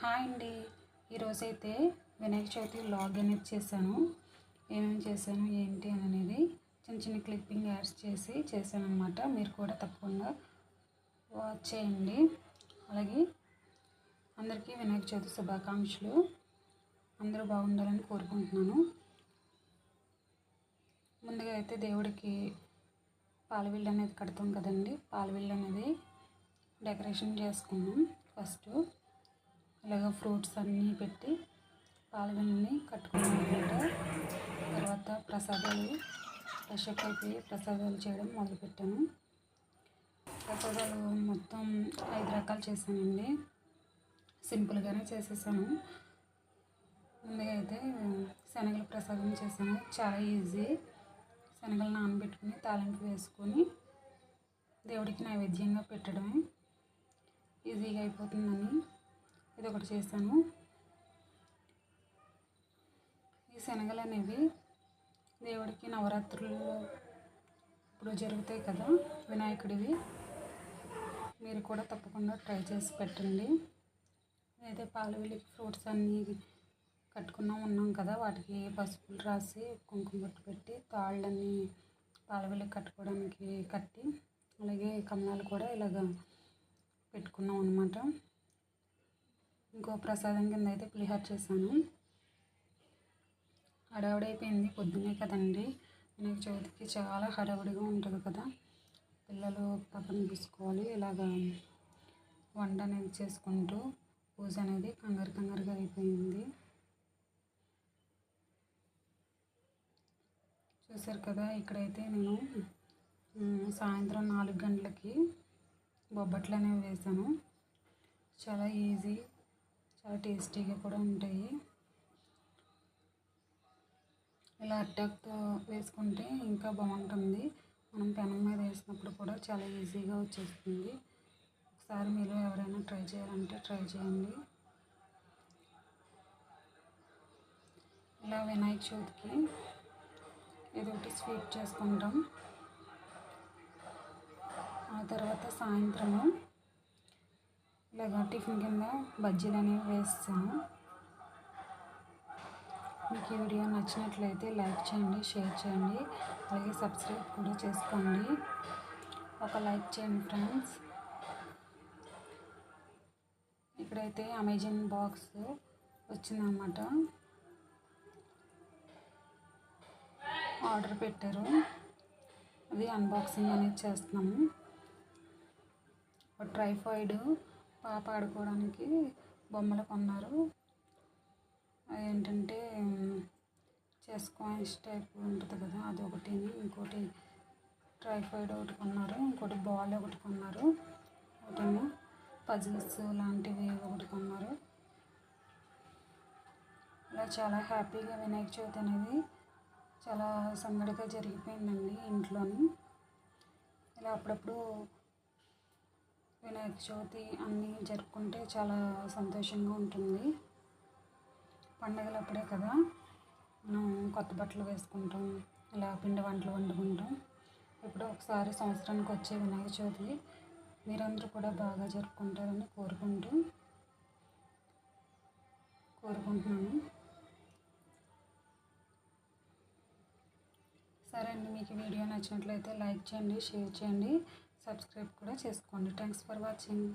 Hi అండి. ఈరోజైతే Vinayaka Chavithi log అనేది చేశాను. ఏమేమి చేశాను ఏంటి అని అనేది చిన్న చిన్న క్లిప్పింగ్ యాడ్స్ చేసి చేశాను అనమాట మీరు కూడా తప్పకుండా వాచ్ చేయండి. అలాగే అందరికీ వినాయక చవితి శుభాకాంక్షలు. అందరూ బాగుండాలని కోరుకుంటున్నాను. ముందుగా అయితే దేవుడికి పాలవిల్లు అనేది కడతాం కదండి. పాలవిల్లు అనేది డెకరేషన్ చేసుకున్నాం ఫస్ట్ ఇలాగ ఫ్రూట్స్ అన్నీ పెట్టి పాలవిల్లని కట్టుకున్నాం అనమాట తర్వాత ప్రసాదాలు ఫ్రెష్ అప్ అయిపోయి ప్రసాదాలు చేయడం మొదలుపెట్టాను. ప్రసాదాలు మొత్తం ఐదు రకాలు చేశానండి. సింపుల్గానే చేసేసాను. ముందుగా అయితే శనగల ప్రసాదం చేశాను. చాలా ఈజీ. శనగలు నానబెట్టుకుని తాలింపు వేసుకొని దేవుడికి నైవేద్యంగా పెట్టడమే. ఈజీగా అయిపోతుందని. ఇది ఒకటి చేశాను. ఈ శనగలు అనేవి దేవుడికి నవరాత్రులు ఇప్పుడు జరుగుతాయి కదా వినాయకుడివి. మీరు కూడా తప్పకుండా ట్రై చేసి పెట్టండి. అయితే పాలవిల్లి ఫ్రూట్స్ అన్నీ కట్టుకున్నాం ఉన్నాం కదా వాటికి పసుపులు రాసి కుంకుమ బొట్టు పెట్టి తాళ్ళన్నీ పాలవిల్లి కట్టుకోవడానికి కట్టి అలాగే కమలాలు కూడా ఇలాగ పెట్టుకున్నాం అనమాట ఇంకో ప్రసాదం కింద అయితే పులిహోర చేశాను. హడావుడైపోయింది పొద్దునే కదండి. వినాయక చవితికి చాలా హడావుడిగా ఉంటుంది కదా. పిల్లలు పక్కన చూసుకోవాలి. ఇలాగ వంట అనేది చేసుకుంటూ పూజ అనేది కంగారు కంగారుగా అయిపోయింది. చూసారు కదా ఇక్కడైతే నేను సాయంత్రం నాలుగు గంటలకి బొబ్బట్లు అనేవి వేసాను చాలా ఈజీ చాలా టేస్టీగా కూడా ఉంటాయి. ఇలా అట్టాక్తో వేసుకుంటే ఇంకా బాగుంటుంది. మనం పెనం మీద వేసినప్పుడు కూడా చాలా ఈజీగా వచ్చేస్తుంది. ఒకసారి మీరు ఎవరైనా ట్రై చేయాలంటే ట్రై చేయండి. ఇలా వినాయక చవితికి ఏదో ఒకటి స్వీట్ చేసుకుంటాం. ఆ తర్వాత సాయంత్రము ఇలాగ టిఫిన్ కింద బజ్జీలు అనేవి వేస్తాను. మీకు ఈ వీడియో నచ్చినట్లయితే లైక్ చేయండి షేర్ చేయండి అలాగే సబ్స్క్రైబ్ కూడా చేసుకోండి. ఒక లైక్ చేయండి ఫ్రెండ్స్. ఇక్కడైతే అమెజాన్ బాక్స్ వచ్చిందన్నమాట. ఆర్డర్ పెట్టారు. అది అన్బాక్సింగ్ అనేది చేస్తున్నాము. ట్రైఫాయిడ్ పాప ఆడుకోవడానికి బొమ్మలు కొన్నారు. ఏంటంటే చెస్ కాయిన్స్ టైప్ ఉంటుంది కదా అది ఒకటి ఇంకోటి ట్రైఫాయిడ్ ఒకటి కొన్నారు ఇంకోటి బాల్ ఒకటి కొన్నారు ఒకటేమో పజిల్స్ లాంటివి ఒకటి కొన్నారు. ఇలా చాలా హ్యాపీగా వినాయక చవితి అనేది చాలా సందడిగా జరిగిపోయిందండి ఇంట్లోని. ఇలా అప్పుడప్పుడు వినాయక చవితి అన్నీ జరుపుకుంటే చాలా సంతోషంగా ఉంటుంది. పండగలప్పుడే కదా మనం కొత్త బట్టలు వేసుకుంటాం ఇలా పిండి వంటలు వండుకుంటాం. ఇప్పుడు ఒకసారి సంవత్సరానికి వచ్చే వినాయక చవితి మీరందరూ కూడా బాగా జరుపుకుంటారని కోరుకుంటూ కోరుకుంటున్నాను. సరే అండి మీకు వీడియో నచ్చినట్లయితే లైక్ చేయండి షేర్ చేయండి. సబ్స్క్రైబ్ కూడా చేసుకోండి. Thanks for watching